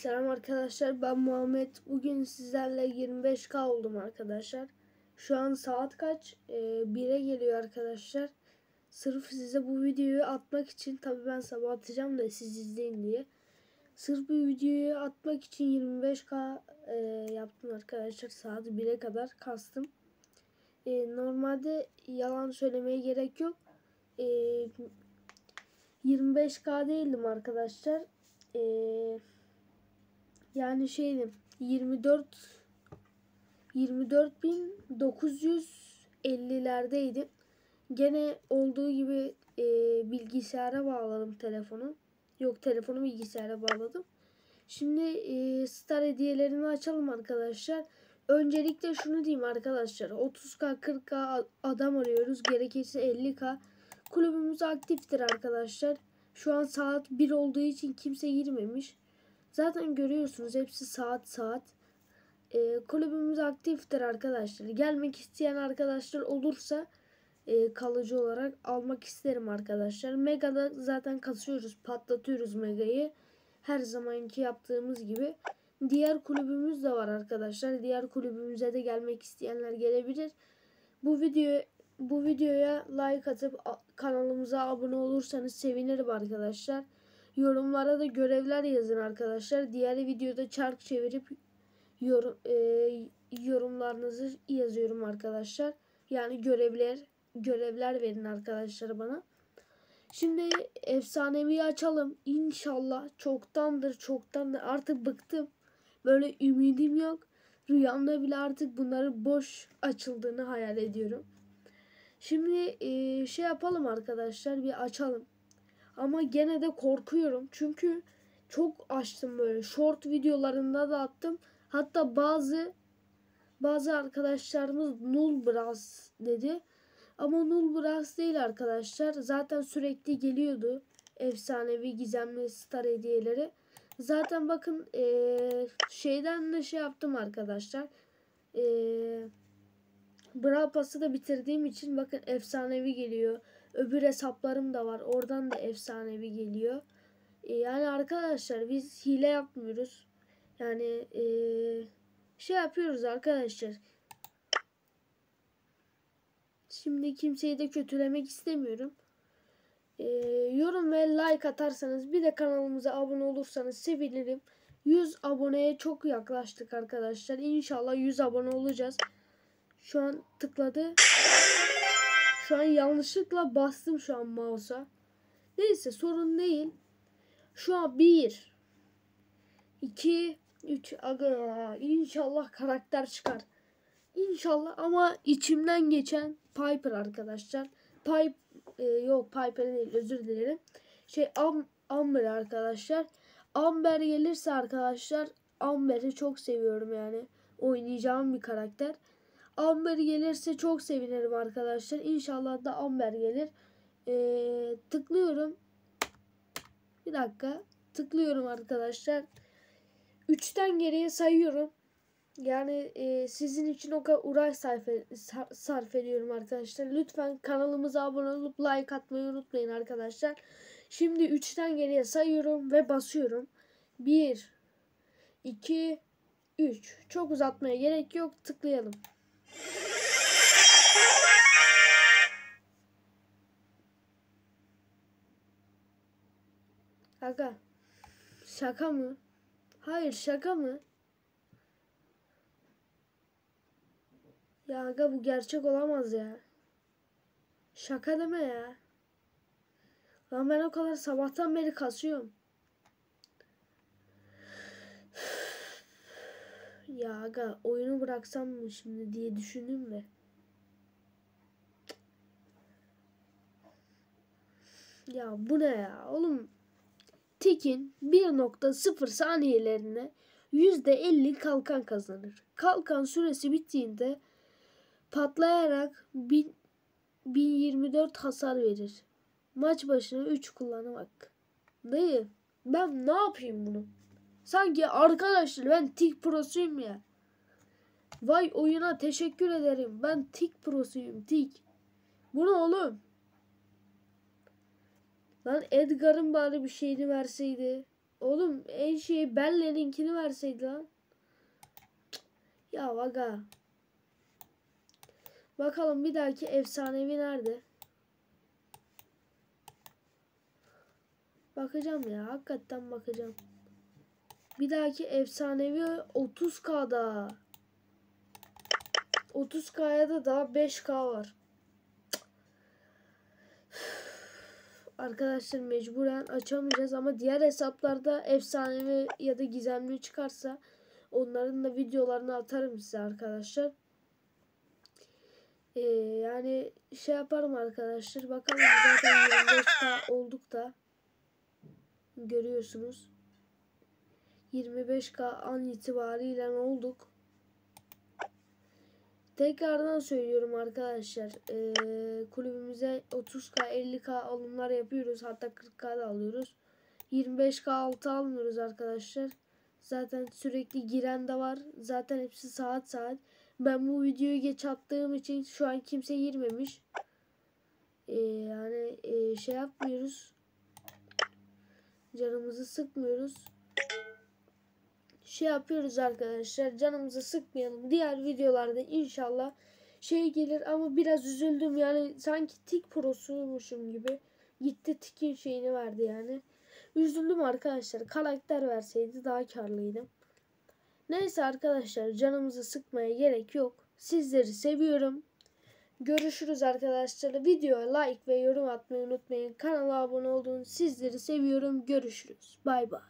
Selam arkadaşlar ben Muhammed. Bugün sizlerle 25k oldum arkadaşlar. Şu an saat kaç? Ee, 1'e geliyor arkadaşlar. Sırf size bu videoyu atmak için tabi ben sabah atacağım da siz izleyin diye. Sırf bu videoyu atmak için 25k e, yaptım arkadaşlar. Saat 1'e kadar kastım. E, normalde yalan söylemeye gerek yok. E, 25k değildim arkadaşlar. Eee yani şeydim 24 24.950'lerdeydim. Gene olduğu gibi e, bilgisayara bağladım telefonu. Yok telefonu bilgisayara bağladım. Şimdi e, star hediyelerini açalım arkadaşlar. Öncelikle şunu diyeyim arkadaşlar. 30k 40k adam arıyoruz. Gerekirse 50k. Kulübümüz aktiftir arkadaşlar. Şu an saat 1 olduğu için kimse girmemiş. Zaten görüyorsunuz hepsi saat saat. E, kulübümüz aktiftir arkadaşlar. Gelmek isteyen arkadaşlar olursa e, kalıcı olarak almak isterim arkadaşlar. Mega'da zaten kasıyoruz. Patlatıyoruz Mega'yı. Her zamanki yaptığımız gibi. Diğer kulübümüz de var arkadaşlar. Diğer kulübümüze de gelmek isteyenler gelebilir. Bu video bu videoya like atıp kanalımıza abone olursanız sevinirim arkadaşlar. Yorumlara da görevler yazın arkadaşlar. Diğer videoda çark çevirip yorum, e, yorumlarınızı yazıyorum arkadaşlar. Yani görevler görevler verin arkadaşlar bana. Şimdi efsanevi açalım. İnşallah çoktandır çoktandır artık bıktım. Böyle ümidim yok. Rüyamda bile artık bunları boş açıldığını hayal ediyorum. Şimdi e, şey yapalım arkadaşlar bir açalım. Ama gene de korkuyorum. Çünkü çok açtım böyle. Short videolarında da attım. Hatta bazı bazı arkadaşlarımız Null Brass dedi. Ama Null Brass değil arkadaşlar. Zaten sürekli geliyordu. Efsanevi gizemli star hediyeleri. Zaten bakın ee, şeyden de şey yaptım arkadaşlar. Eee Brawl Pass'ı da bitirdiğim için bakın efsanevi geliyor. Öbür hesaplarım da var. Oradan da efsanevi geliyor. E, yani arkadaşlar biz hile yapmıyoruz. Yani e, şey yapıyoruz arkadaşlar. Şimdi kimseyi de kötülemek istemiyorum. E, yorum ve like atarsanız bir de kanalımıza abone olursanız sevinirim. 100 aboneye çok yaklaştık arkadaşlar. İnşallah 100 abone olacağız. Şu an tıkladı. Şu an yanlışlıkla bastım şu an mouse'a. Neyse sorun değil. Şu an 1 2 3 aga inşallah karakter çıkar. İnşallah ama içimden geçen Piper arkadaşlar. Pipe e, yok Piper değil özür dilerim. Şey Am Amber arkadaşlar. Amber gelirse arkadaşlar Amber'i çok seviyorum yani. Oynayacağım bir karakter. Amber gelirse çok sevinirim arkadaşlar. İnşallah da Amber gelir. Ee, tıklıyorum. Bir dakika. Tıklıyorum arkadaşlar. Üçten geriye sayıyorum. Yani e, sizin için o kadar uğraş sarf, sarf ediyorum arkadaşlar. Lütfen kanalımıza abone olup like atmayı unutmayın arkadaşlar. Şimdi üçten geriye sayıyorum ve basıyorum. 1 2 3 Çok uzatmaya gerek yok. Tıklayalım. Aga. Şaka mı? Hayır şaka mı? Ya aga bu gerçek olamaz ya. Şaka deme ya. Lan ben o kadar sabahtan beri kasıyorum. Ya aga oyunu bıraksam mı şimdi diye düşündüm de. Ya bu ne ya oğlum. Tekin 1.0 saniyelerine %50 kalkan kazanır. Kalkan süresi bittiğinde patlayarak 1000, 1024 hasar verir. Maç başına 3 kullanmak. Dayı ben ne yapayım bunu? Sanki arkadaşlar ben tik prosuyum ya. Vay oyuna teşekkür ederim. Ben tik prosuyum tik. Bu ne oğlum? Lan Edgar'ın bari bir şeyini verseydi. Oğlum en şeyi Belle'ninkini verseydi lan. Ya aga. Bakalım bir dahaki efsanevi nerede? Bakacağım ya. Hakikaten bakacağım. Bir dahaki efsanevi 30K'da. 30K'ya da daha 5K var. Arkadaşlar mecburen açamayacağız ama diğer hesaplarda efsanevi ya da gizemli çıkarsa onların da videolarını atarım size arkadaşlar. Ee, yani şey yaparım arkadaşlar. Bakalım zaten 25K olduk da görüyorsunuz. 25K an itibariyle olduk. Tekrardan söylüyorum arkadaşlar. Ee, kulübümüze 30K 50K alımlar yapıyoruz. Hatta 40K da alıyoruz. 25K altı almıyoruz arkadaşlar. Zaten sürekli giren de var. Zaten hepsi saat saat. Ben bu videoyu geç attığım için şu an kimse girmemiş. Ee, yani e, şey yapmıyoruz. Canımızı sıkmıyoruz şey yapıyoruz arkadaşlar. Canımızı sıkmayalım. Diğer videolarda inşallah şey gelir ama biraz üzüldüm. Yani sanki tik prosuymuşum gibi. Gitti tikin şeyini verdi yani. Üzüldüm arkadaşlar. Karakter verseydi daha karlıydım. Neyse arkadaşlar canımızı sıkmaya gerek yok. Sizleri seviyorum. Görüşürüz arkadaşlar. Videoya like ve yorum atmayı unutmayın. Kanala abone olun. Sizleri seviyorum. Görüşürüz. Bay bay.